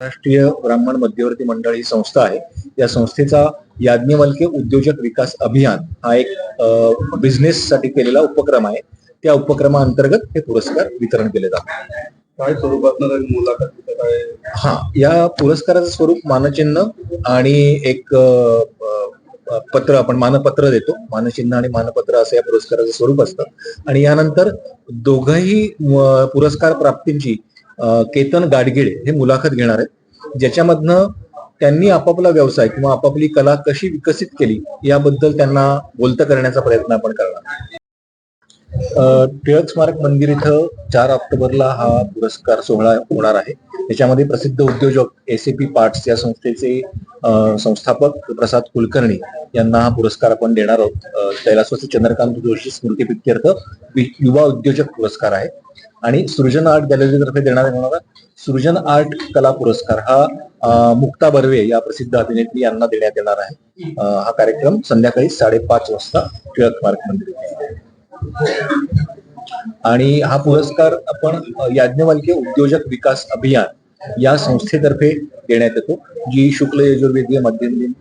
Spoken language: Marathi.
राष्ट्रीय ब्राह्मण मध्यवर्ती मंडळ ही संस्था आहे. या संस्थेचा याज्ञवल्के उद्योजक विकास अभियान हा एक बिझनेस साठी केलेला उपक्रम आहे. त्या उपक्रमाअंतर्गत हे पुरस्कार वितरण केले जातात. काय काय? हा या पुरस्काराचं स्वरूप मानचिन्ह आणि एक पत्र आपण मानपत्र देतो. मानचिन्ह आणि मानपत्र असं या पुरस्काराचं स्वरूप असतं. आणि यानंतर दोघंही पुरस्कार प्राप्तींची केतन गाडगिळे हे मुलाखत घेणार आहेत. ज्याच्यामधनं त्यांनी आपापला व्यवसाय किंवा आपापली कला कशी विकसित केली याबद्दल त्यांना बोलतं करण्याचा प्रयत्न आपण करणार टिळक स्मारक मंदिर इथं चार ऑक्टोबरला हा पुरस्कार सोहळा होणार आहे. त्याच्यामध्ये प्रसिद्ध उद्योजक एसीपी पार्ट्स या संस्थेचे संस्थापक प्रसाद कुलकर्णी यांना हा पुरस्कार आपण देणार आहोत. कैलासवासी चंद्रकांत जोशी स्मृती प्रित्यर्थ वि- युवा उद्योजक पुरस्कार आहे. आणि सृजन आर्ट गॅलरीतर्फे देण्यात येणारा सृजन आर्ट कला पुरस्कार हा मुक्ता बर्वे या प्रसिद्ध अभिनेत्री यांना देण्यात येणार आहे. हा कार्यक्रम संध्याकाळी साडेपाच वाजता टिळक पार्कमध्ये आणि हा पुरस्कार आपण याज्ञवल्क्य उद्योजक विकास अभियान या संस्थेतर्फे देण्यात येतो. जी शुक्ल यजुर्वेदीय मध्यम दिन